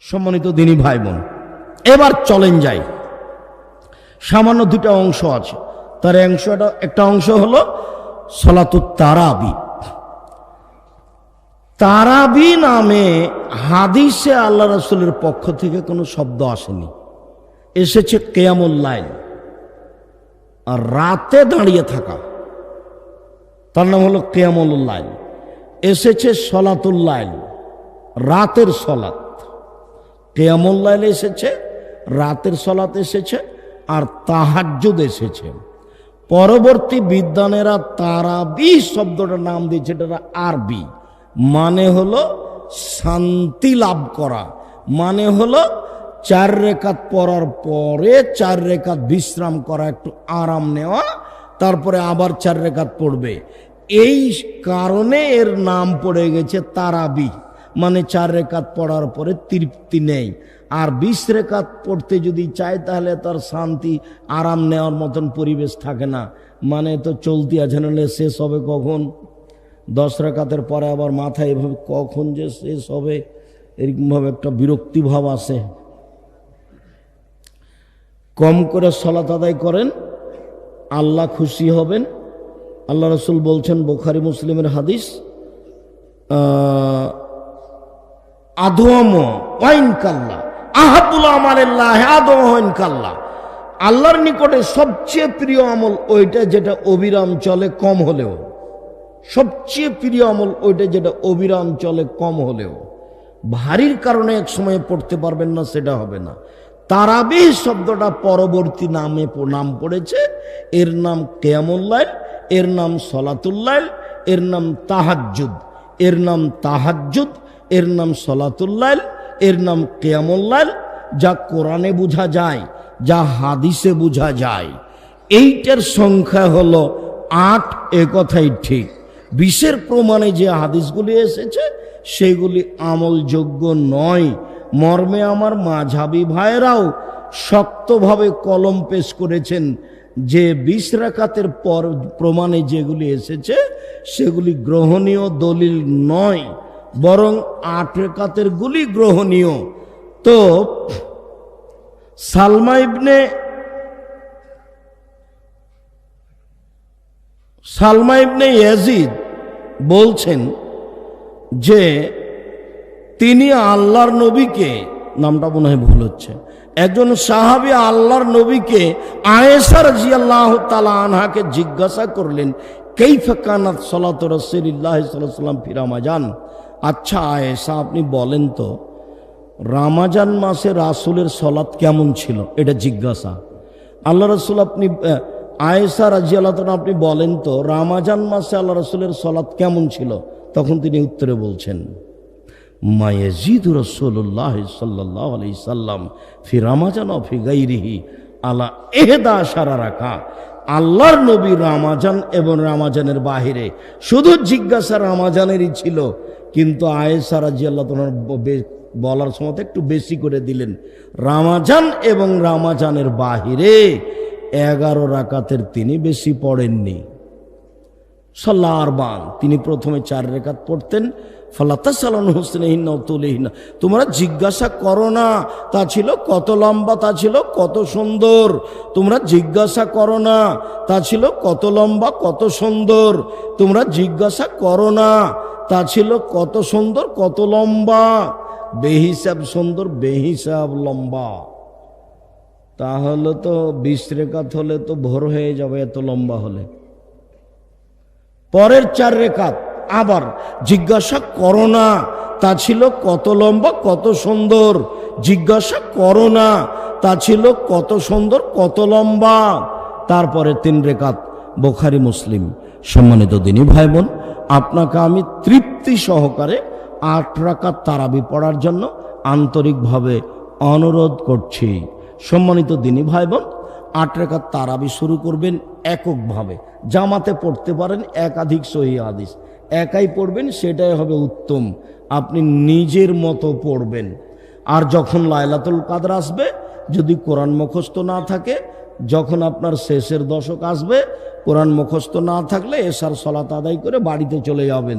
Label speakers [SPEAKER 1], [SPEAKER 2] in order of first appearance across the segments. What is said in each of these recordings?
[SPEAKER 1] সম্মানিত দিনী ভাই বোন এবার চলেন যাই। সামান্য দুটা অংশ আছে। তার অংশটা একটা অংশ হলো সলাতুত তারাবি। তারাবি নামে হাদিসে আল্লাহ রসুলের পক্ষ থেকে কোনো শব্দ আসেনি। এসেছে কেয়ামুল্লাইল আর রাতে দাঁড়িয়ে থাকা। তার নাম হলো কেয়ামুল্লাইল এসেছে সলাতুল্লাইল রাতের সলাত। কেয়ামুল্লাইল এসেছে, রাতের সলাত এসেছে, আর তাহাজ্জুদ এসেছে। পরবর্তী বিদ্বানেরা তারাবি শব্দটার নাম দিয়েছে এটা আরবি মানে হলো শান্তি লাভ করা মানে হলো চার রেখাত পড়ার পরে চার রেখাত বিশ্রাম করা, একটু আরাম নেওয়া, তারপরে আবার চার রেখাত পড়বে। এই কারণে এর নাম পড়ে গেছে তারাবি। মানে চার রেখাত পড়ার পরে তৃপ্তি নেই। আর বিশ রেখাত পড়তে যদি চায় তাহলে তার শান্তি, আরাম নেওয়ার মতন পরিবেশ থাকে না। মানে তো চলতি আছে, নাহলে শেষ হবে কখন? দশ রেখাতের পরে আবার মাথায় এভাবে কখন যে শেষ হবে, এরকমভাবে একটা বিরক্তিভাব আসে। কম করে সলাত আদায় করেন, আল্লাহ খুশি হবেন। আল্লাহ রসুল বলছেন, বোখারি মুসলিমের হাদিস আদম ওয়াইন কাল্লা। আহাবুল আমাল্লাহ আদম ওয়াইন কাল্লা। আল্লাহর নিকটে সবচেয়ে প্রিয় আমল ওইটা যেটা অবিরাম চলে, কম হলেও। সবচেয়ে প্রিয় আমল ওইটা যেটা অবিরাম চলে, কম হলেও। ভারীর কারণে এক সময় পড়তে পারবেন না, সেটা হবে না। তারাবি শব্দটা পরবর্তী নামে নাম পড়েছে। এর নাম কেয়ামুল্লাইল এর নাম সলাতুল্লাইল এর নাম তাহাজ্জুদ। এর নাম তাহাজ্জুদ এর নাম সলাতুল্লাল এর নাম কেয়ামুল্লাইল যা কোরআনে বোঝা যায়, যা হাদিসে বোঝা যায়। এইটার সংখ্যা হলো আট, এ কথাই ঠিক। বিশের প্রমাণে যে হাদিসগুলি এসেছে, সেগুলি আমলযোগ্য নয়। মর্মে আমার মাঝাবি ভাইরাও শক্তভাবে কলম পেশ করেছেন যে বিশ রাকাতের পর প্রমাণে যেগুলি এসেছে, সেগুলি গ্রহণীয় দলিল নয়। বরং আট রেখাতের গুলি গ্রহণীয়। তো, Salma ibn Salma ibn Yazid বলছেন যে, তিনি আল্লাহর নবীকে, নামটা মনে হয় ভুল হচ্ছে, একজন সাহাবী আল্লাহর নবীকে আয়েসার জিয়াল্লাহ তালা আনহাকে জিজ্ঞাসা করলেন কেই ফেকানাত সলাত রসিল্লাহ সাল্লাম ফিরামাজান? আচ্ছা আয়েসা আপনি বলেন তো, রামাজান মাসে রাসুলের সলাৎ কেমন ছিল? এটা জিজ্ঞাসা। আল্লাহ রসুল আপনি আয়েসা রাজি আল্লাহ আপনি বলেন তো, রামাজান মাসে আল্লাহ রসুলের সলাৎ কেমন ছিল? তখন তিনি উত্তরে বলছেন মায়েজিদ রসুল্লাহ সাল্লাহ আলি সাল্লাম ফি রামাজান অফি গাইরিহি আলা এহেদা সারা রাখা। আল্লাহর নবী রামাজান এবং রামাজানের বাহিরে শুধু জিজ্ঞাসা রামাজানেরই ছিল কিন্তু আয়েসা রাজি আল্লাহ তোমার বলার সময় একটু বেশি করে দিলেন। রামাজান এবং রামাজানের বাহিরে এগারো রাকাতের তিনি বেশি পড়েননি। সাল্লাহ আরবান তিনি প্রথমে চার রেখাত পড়তেন। ফালাতা সালান হোসেনহীন তোমরা জিজ্ঞাসা করো না, তা ছিল কত লম্বা, তা ছিল কত সুন্দর। তোমরা জিজ্ঞাসা করো না, তা ছিল কত লম্বা, কত সুন্দর। তোমরা জিজ্ঞাসা করো না তা ছিল কত সুন্দর, কত লম্বা? বেহিসাব সুন্দর, বেহিসাব লম্বা। তাহলে তো বিশ রেখাত হলে তো ভোর হয়ে যাবে এত লম্বা হলে। পরের চার রেখাত আবার জিজ্ঞাসা করো না, তা ছিল কত লম্বা, কত সুন্দর? জিজ্ঞাসা করো না, তা ছিল কত সুন্দর, কত লম্বা? তারপরে তিন রেখাত বোখারি মুসলিম সম্মানিত দিনী ভাই বোন আপনাকে আমি তৃপ্তি সহকারে আট রাকাত তারাবি পড়ার জন্য আন্তরিকভাবে অনুরোধ করছি। সম্মানিত দিনী ভাই বোন আট রেখাত তারাবি শুরু করবেন এককভাবে। জামাতে পড়তে পারেন একাধিক সহি হাদিস। একাই পড়বেন, সেটাই হবে উত্তম। আপনি নিজের মতো পড়বেন। আর যখন লায়লাতুল কাদর আসবে, যদি কোরআন মুখস্থ না থাকে যখন আপনার শেষের দশক আসবে, কোরআন মুখস্থ না থাকলে এসার সলাত আদায় করে বাড়িতে চলে যাবেন।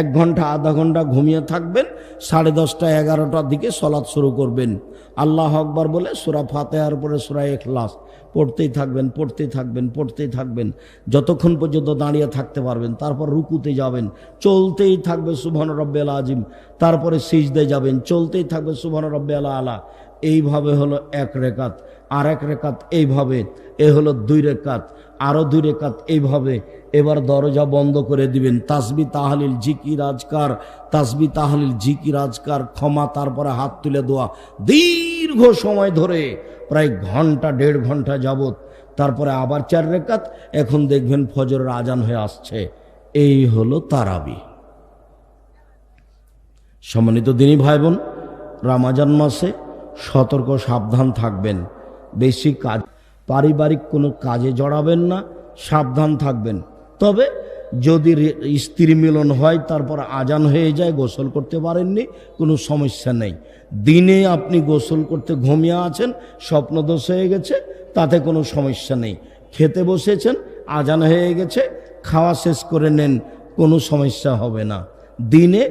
[SPEAKER 1] এক ঘণ্টা, আধা ঘণ্টা ঘুমিয়ে থাকবেন, সাড়ে দশটা, এগারোটার দিকে সলাৎ শুরু করবেন। আল্লাহ আকবার বলে সুরা ফাতেহার পরে সুরা এখলাস পড়তেই থাকবেন পড়তেই থাকবেন পড়তেই থাকবেন। যতক্ষণ পর্যন্ত দাঁড়িয়ে থাকতে পারবেন, তারপর রুকুতে যাবেন। চলতেই থাকবে সুবহান রব্বে আলা আজিম তারপরে সিজদে যাবেন, চলতেই থাকবে সুবহান রব্বে আলা আলা। এইভাবে হলো এক রেকাত আর এক রেকাত এইভাবে, এ হলো দুই রেকাত আরও দুই রেকাত এইভাবে। এবার দরজা বন্ধ করে দিবেন। তাসবি তাহলিল জিকি রাজকার তাসবি তাহলিল জিকি রাজকার ক্ষমা তারপরে হাত তুলে দেওয়া দীর্ঘ সময় ধরে, প্রায় ঘণ্টা, দেড় ঘণ্টা যাবত তারপরে আবার চার রেকাত এখন দেখবেন ফজরের আজান হয়ে আসছে। এই হলো তারাবি। সম্মানিত দিনী ভাই বোন রামাজান মাসে সতর্ক, সাবধান থাকবেন। বেশি কাজ, পারিবারিক কোনো কাজে জড়াবেন না, সাবধান থাকবেন। তবে যদি স্ত্রী মিলন হয়, তারপর আজান হয়ে যায়, গোসল করতে পারেননি, কোনো সমস্যা নেই। দিনে আপনি গোসল করতে ঘুমিয়ে আছেন, স্বপ্নদোষ হয়ে গেছে, তাতে কোনো সমস্যা নেই। খেতে বসেছেন, আজান হয়ে গেছে, খাওয়া শেষ করে নেন, কোনো সমস্যা হবে না। দিনে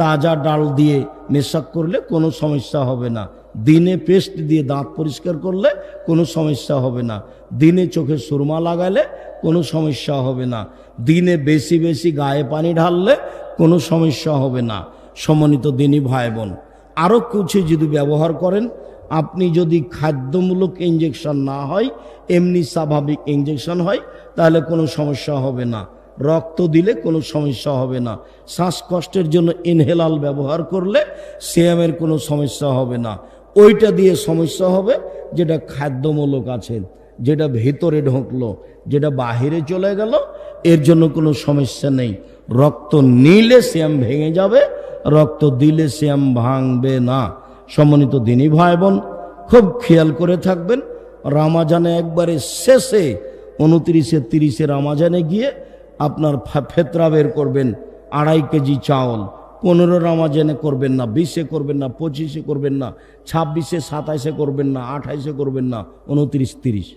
[SPEAKER 1] তাজা ডাল দিয়ে মেশাক করলে কোনো সমস্যা হবে না। দিনে পেস্ট দিয়ে দাঁত পরিষ্কার করলে কোনো সমস্যা হবে না। দিনে চোখে সুরমা লাগালে কোনো সমস্যা হবে না। দিনে বেশি বেশি গায়ে পানি ঢাললে কোনো সমস্যা হবে না। সমন্বিত দিনই ভাই বোন আরও কিছু যদি ব্যবহার করেন, আপনি যদি খাদ্যমূলক ইঞ্জেকশন না হয়, এমনি স্বাভাবিক ইঞ্জেকশন হয়, তাহলে কোনো সমস্যা হবে না। রক্ত দিলে কোনো সমস্যা হবে না। শ্বাসকষ্টের জন্য ইনহেলাল ব্যবহার করলে সিএমের কোনো সমস্যা হবে না। ওইটা দিয়ে সমস্যা হবে যেটা খাদ্যমূলক আছে, যেটা ভেতরে ঢুকলো, যেটা বাহিরে চলে গেল, এর জন্য কোনো সমস্যা নেই। রক্ত নিলে শ্যাম ভেঙে যাবে, রক্ত দিলে শ্যাম ভাঙবে না। সম্মানিত দিনী ভাই বোন খুব খেয়াল করে থাকবেন, রামাজানে একবারে শেষে, উনত্রিশে, তিরিশে রামাজানে গিয়ে আপনার ফেতরা বের করবেন, আড়াই কেজি চাউল। পনেরো রামাজানে করবেন না, বিশে করবেন না, পঁচিশে করবেন না, ছাব্বিশে সাতাইশে করবেন না, আঠাইশে করবেন না, উনত্রিশ, তিরিশ।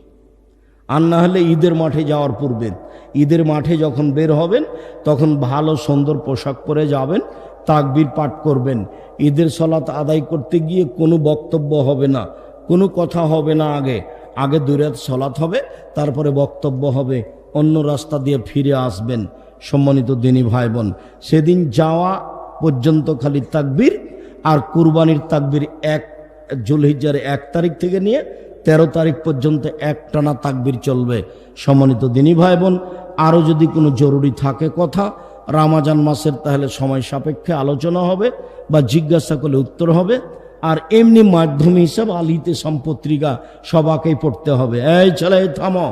[SPEAKER 1] আর না হলে ঈদের মাঠে যাওয়ার পূর্বে, ঈদের মাঠে যখন বের হবেন, তখন ভালো, সুন্দর পোশাক পরে যাবেন, তাকবির পাঠ করবেন। ঈদের সলাত আদায় করতে গিয়ে কোনো বক্তব্য হবে না, কোনো কথা হবে না আগে। আগে দুরাত সলাত হবে, তারপরে বক্তব্য হবে। অন্য রাস্তা দিয়ে ফিরে আসবেন সম্মানিত দিনী ভাই বোন সেদিন যাওয়া পর্যন্ত খালি তাকবির আর কুরবানির তাকবির এক জুলহিজ্জার এক তারিখ থেকে নিয়ে তেরো তারিখ পর্যন্ত একটানা তাকবির চলবে। সম্মানিত দিনী ভাই বোন আরও যদি কোনো জরুরি থাকে কথা, রামাজান মাসের তাহলে সময় সাপেক্ষে আলোচনা হবে বা জিজ্ঞাসা করলে উত্তর হবে। আর এমনি মাধ্যম হিসাব আলিতে সম্পত্রিকা সবাকেই পড়তে হবে। এই ছেলে, থামো।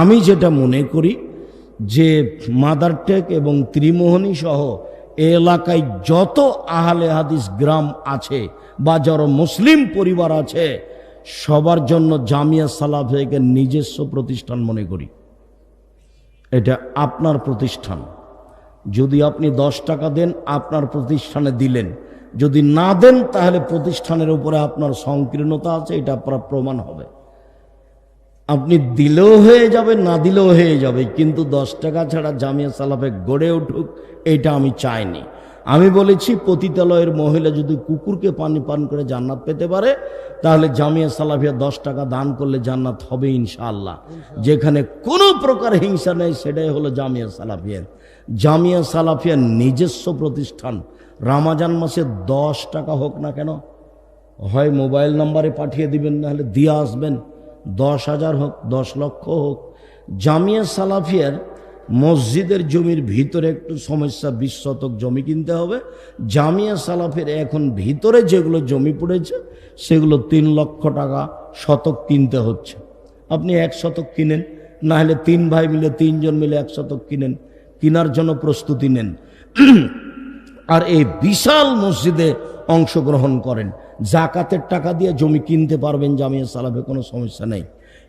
[SPEAKER 1] আমি যেটা মনে করি যে মাদারটেক এবং ত্রিমোহনী সহ এ এলাকায় যত আহলে হাদিস গ্রাম আছে বা যারা মুসলিম পরিবার আছে, সবার জন্য জামিয়া সালাফেকে নিজস্ব প্রতিষ্ঠান মনে করি। এটা আপনার প্রতিষ্ঠান। যদি আপনি দশ টাকা দেন, আপনার প্রতিষ্ঠানে দিলেন। যদি না দেন, তাহলে প্রতিষ্ঠানের উপরে আপনার সংকীর্ণতা আছে, এটা আপনার প্রমাণ হবে। আপনি দিলেও হয়ে যাবে, না দিলেও হয়ে যাবে, কিন্তু দশ টাকা ছাড়া জামিয়া সালাফে গড়ে উঠুক, এটা আমি চাইনি। আমি বলেছি, পতিতালয়ের মহিলা যদি কুকুরকে পানি পান করে জান্নাত পেতে পারে, তাহলে জামিয়া সালাফিয়া দশ টাকা দান করলে জান্নাত হবে ইনশাআল্লাহ। যেখানে কোনো প্রকার হিংসা নেই, সেটাই হলো জামিয়া সালাফিয়া। জামিয়া সালাফিয়ার নিজস্ব প্রতিষ্ঠান, রামাজান মাসে দশ টাকা হোক না কেন, হয় মোবাইল নাম্বারে পাঠিয়ে দিবেন না হলে দিয়ে আসবেন। দশ হাজার হোক, দশ লক্ষ হোক, জামিয়া সালাফিয়ার মসজিদের জমির ভিতরে একটু সমস্যা, বিশ শতক জমি কিনতে হবে। জামিয়া সালাফের এখন ভিতরে যেগুলো জমি পড়েছে, সেগুলো তিন লক্ষ টাকা শতক কিনতে হচ্ছে। আপনি এক শতক কিনেন, না হলে তিন ভাই মিলে, তিনজন মিলে এক শতক কিনেন, কেনার জন্য প্রস্তুতি নেন। আর এই বিশাল মসজিদে অংশগ্রহণ করেন। জাকাতের টাকা দিয়ে জমি কিনতে পারবেন জামিয়া সালাফে কোনো সমস্যা নেই।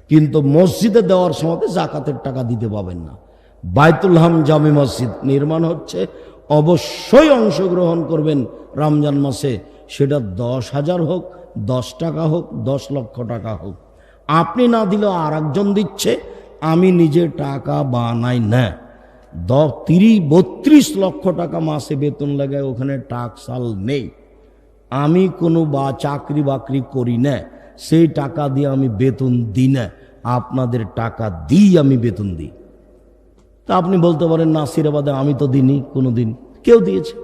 [SPEAKER 1] কিন্তু মসজিদে দেওয়ার সময় জাকাতের টাকা দিতে পাবেন না। বাইতুল হাম জামি মসজিদ নির্মাণ হচ্ছে। অবশ্যই অংশগ্রহণ করবেন রমজান মাসে। সেটা দশ হাজার হোক, দশ টাকা হোক, দশ লক্ষ টাকা হোক। আপনি না দিলেও আর একজন দিচ্ছে, আমি নিজে টাকা বানাই না। দ তিরিশ, বত্রিশ লক্ষ টাকা মাসে বেতন লাগায় ওখানে টাকসাল নেই। আমি কোনো বা চাকরি বাকরি করি না। সেই টাকা দিয়ে আমি বেতন দিই না। আপনাদের টাকা দিই আমি বেতন দিই। তা আপনি বলতে পারেন নাসিরাবাদে আমি তো দিইনি কোনো দিন কেউ দিয়েছে।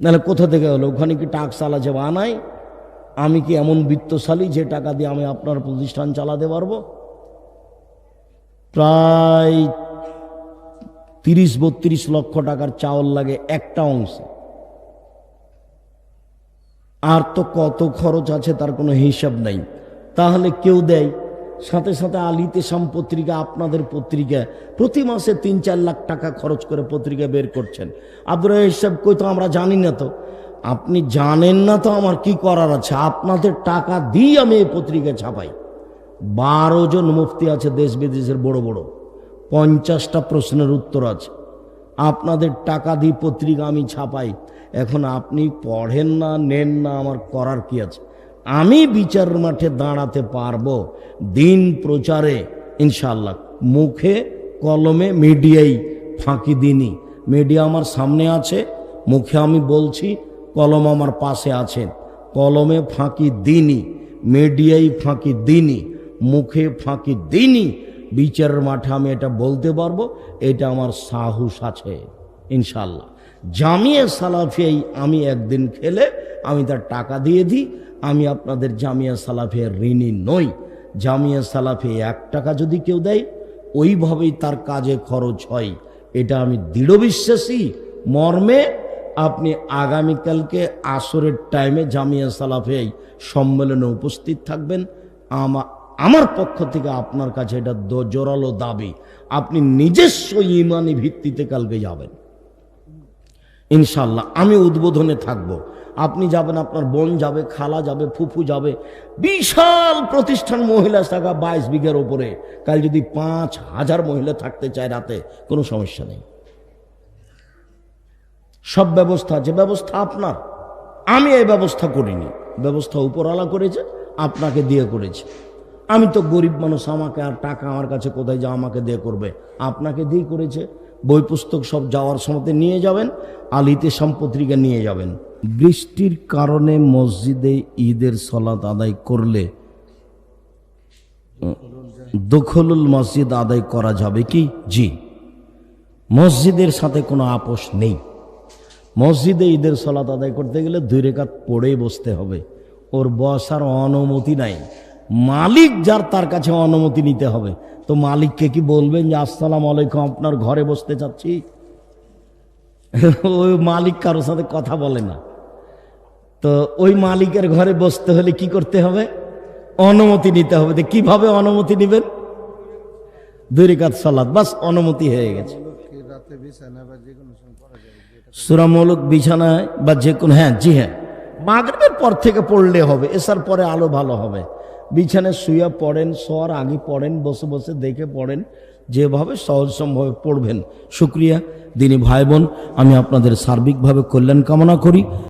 [SPEAKER 1] নাহলে কোথা থেকে হলো? ওখানে কি টাকসাল আছে বানাই আমি কি এমন বিত্তশালী যে টাকা দিয়ে আমি আপনার প্রতিষ্ঠান চালাতে পারব? প্রায় তিরিশ বত্রিশ লক্ষ টাকার চাউল লাগে একটা অংশে। আর তো কত খরচ আছে তার কোনো হিসাব নাই। তাহলে কেউ দেয়? সাথে সাথে আলিতে সাম পত্রিকা, আপনাদের পত্রিকা, প্রতি মাসে তিন চার লাখ টাকা খরচ করে পত্রিকা বের করছেন। আব্দুর হিসাব কই তো আমরা জানি না তো। আপনি জানেন না তো আমার কি করার আছে? আপনাদের টাকা দিয়ে আমি এই পত্রিকা ছাপাই। বারো জন মুফতি আছে দেশ বিদেশের বড় বড়। পঞ্চাশটা প্রশ্নের উত্তর আছে। আপনাদের টাকা দিয়ে পত্রিকা আমি ছাপাই। এখন আপনি পড়েন না, নেন না, আমার করার কি আছে? আমি বিচার মাঠে দাঁড়াতে পারব দিন প্রচারে ইনশাল্লাহ মুখে, কলমে, মিডিয়াই ফাঁকি দিনই মিডিয়া আমার সামনে আছে, মুখে আমি বলছি, কলম আমার পাশে আছে কলমে ফাঁকি দিনই মিডিয়াই ফাঁকি দিনই মুখে ফাঁকি দিনই বিচারের মাঠে আমি এটা বলতে পারব, এটা আমার সাহস আছে ইনশাল্লাহ জামিয়া সালাফিয়াই আমি একদিন খেলে আমি তার টাকা দিয়ে দিই, আমি আপনাদের জামিয়া সালাফিয়ার ঋণী নই। জামিয়া সালাফিয়া এক টাকা যদি কেউ দেয়, ওইভাবেই তার কাজে খরচ হয়। এটা আমি দৃঢ় বিশ্বাসী। মর্মে আপনি আগামীকালকে আসরের টাইমে জামিয়া সালাফিয়াই সম্মেলনে উপস্থিত থাকবেন। আমা আমার পক্ষ থেকে আপনার কাছে এটা জোরালো দাবি। আপনি নিজস্ব ইমানি ভিত্তিতে কালকে যাবেন। ইনশাল্লাহ আমি উদ্বোধনে থাকব। আপনি যাবেন, আপনার বোন যাবে, খালা যাবে, ফুফু যাবে। বিশাল প্রতিষ্ঠান মহিলা শাখা বাইশ বিঘের ওপরে। কাল যদি পাঁচ হাজার মহিলা থাকতে চায় রাতে, কোনো সমস্যা নেই। সব ব্যবস্থা আছে, ব্যবস্থা আপনার। আমি এই ব্যবস্থা করিনি। ব্যবস্থা উপরওয়ালা করেছে, আপনাকে দিয়ে করেছে। আমি তো গরিব মানুষ, আমাকে আর টাকা আমার কাছে কোথায় যা আমাকে দিয়ে করবে। আপনাকে দিয়ে করেছে। বই পুস্তক সব যাওয়ার সময় নিয়ে যাবেন, আলিতে সম্পত্রিকা নিয়ে যাবেন। বৃষ্টির কারণে মসজিদে ঈদের সলাত আদায় করলে দখলুল মসজিদ আদায় করা যাবে কি? জি। মসজিদের সাথে কোনো আপোষ নেই। মসজিদে ঈদের সলাত আদায় করতে গেলে দুই রেখাত পড়েই বসতে হবে। ওর বসার অনুমতি নাই। মালিক যার তার কাছে অনুমতি নিতে হবে। তো মালিককে কি বলবেন যে, আসসালাম আলাইকুম, আপনার ঘরে বসতে চাচ্ছি? ওই মালিক কারোর সাথে কথা বলে না। তো ওই মালিকের ঘরে বসতে হলে কি করতে হবে? অনুমতি নিতে হবে। তো কীভাবে অনুমতি নেবেন? দুই রেখাত সালাদ বাস অনুমতি হয়ে গেছে। সুরামূলক বিছানায় বা যে কোনো হ্যাঁ জি হ্যাঁ। মাগরেবের পর থেকে পড়লে হবে, এসার পরে আলো ভালো হবে। বিছানায় শুয়ে পড়েন, শোয়ার আগে পড়েন, বসে বসে দেখে পড়েন, যেভাবে সহজ সম্ভব পড়বেন। শুক্রিয়া। দিনী ভাই বোন, আমি আপনাদের সার্বিকভাবে কল্যাণ কামনা করি।